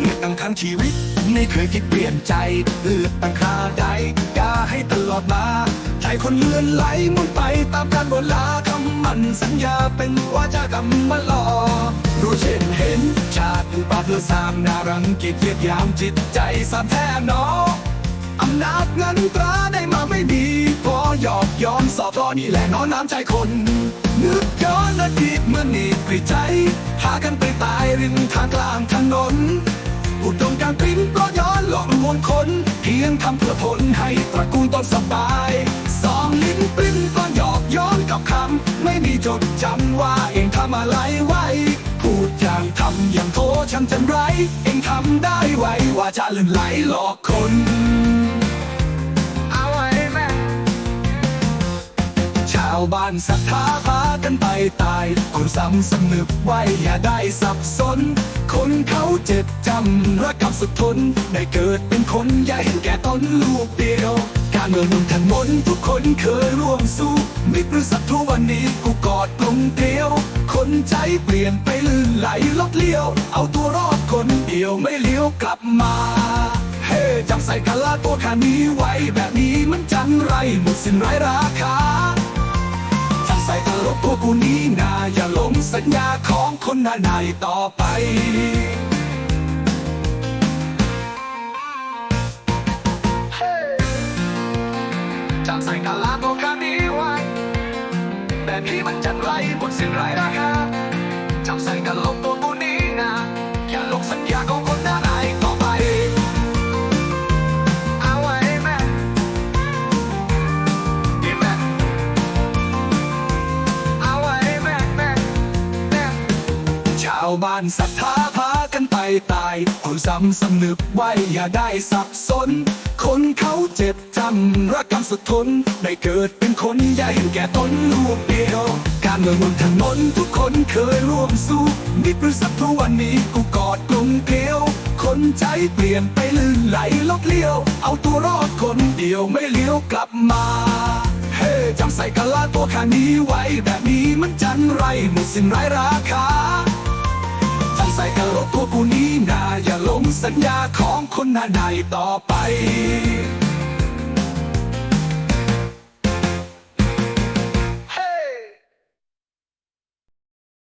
เลือกตั้งทั้งชีวิต ไม่เคยคิดเปลี่ยนใจ เลือกตั้งคาใจกาให้ตลอดมาใจคนเลื่อนไหลมุนไปตามการเวลาคำมันสัญญาเป็นวาจากรรมมาหลอรู้เช่นเห็น ชาติปาเธอสร้างนารังเกียจเกียจยามจิตใจสามแท้นออำนาจเงินตราได้มาไม่ดีพอหยอกยอมสอบรอนี่แหละน้อน้ำใจคน นึกย้อนอดีตเมื่อนีปริใจ พากันไปตายริมทางกลางถนน อุดมการปริ้นก็ย้อนหลอกลวงคน เพียงทำเพื่อผลให้ตระกูลต้นสบายสองลิ้นปริ้นก็หยอกย้อนกับคำไม่มีจดจำว่าเองทำอะไรไว้พูดอย่างทำอย่างโทฉันจันไร เองทำได้ไว้ว่าจะลื่นไหลหลอกคน บ้านศรัทธาพากันไปตายคนซ้ำสนึกไว้อย่าได้สับสน คนเขาเจ็บจำรักกับสุดทน ได้เกิดเป็นคนอย่าเห็นแก่ตนลูกเดียว การเมืองนุ่มถนนทุกคนเคยร่วมสู้มิตรหรือศัตรูวันนี้กูกอดกลมเกลียว คนใจเปลี่ยนไปลื่นไหลลดเลี้ยว เอาตัวรอดคนเดียวไม่เลี้ยวกลับมาเฮ้จำใส่กะลาตัวขานี้ไว้แบบนี้มันจังไรหมดสิ้นไรราคา ใส่ตลกพวกูนี้นาอย่าหลงสัญญาของคนหน้าไหนต่อไปจำใส่กาลาตัวคานี้ไว้แบบนี้มันจันไรหมดสิ่งไรราคาจำใส่กาลาวบ้านศรัทธาพากันไปตายคนซ้ำสำนึกไว้อย่าได้สับสน คนเขาเจ็บจำรักกันสุดทน ได้เกิดเป็นคนอย่าเห็นแก่ตนลูกเดียว การเมืองบนถนนทุกคนเคยร่วมสู้มิตรหรือศัตรูวันนี้กูกอดกลุ่มเกลียว คนใจเปลี่ยนไปลื่นไหลลดเลี้ยว เอาตัวรอดคนเดียวไม่เลี้ยวกลับมาเฮ้จำใส่กะลาตัวขานี้ไว้ แบบนี้มันจันไรหมดสิ้นไรราคา ใส่กระโหลกตัวกูนี้นาอย่าหลงสัญญาของคนหน้าในต่อไป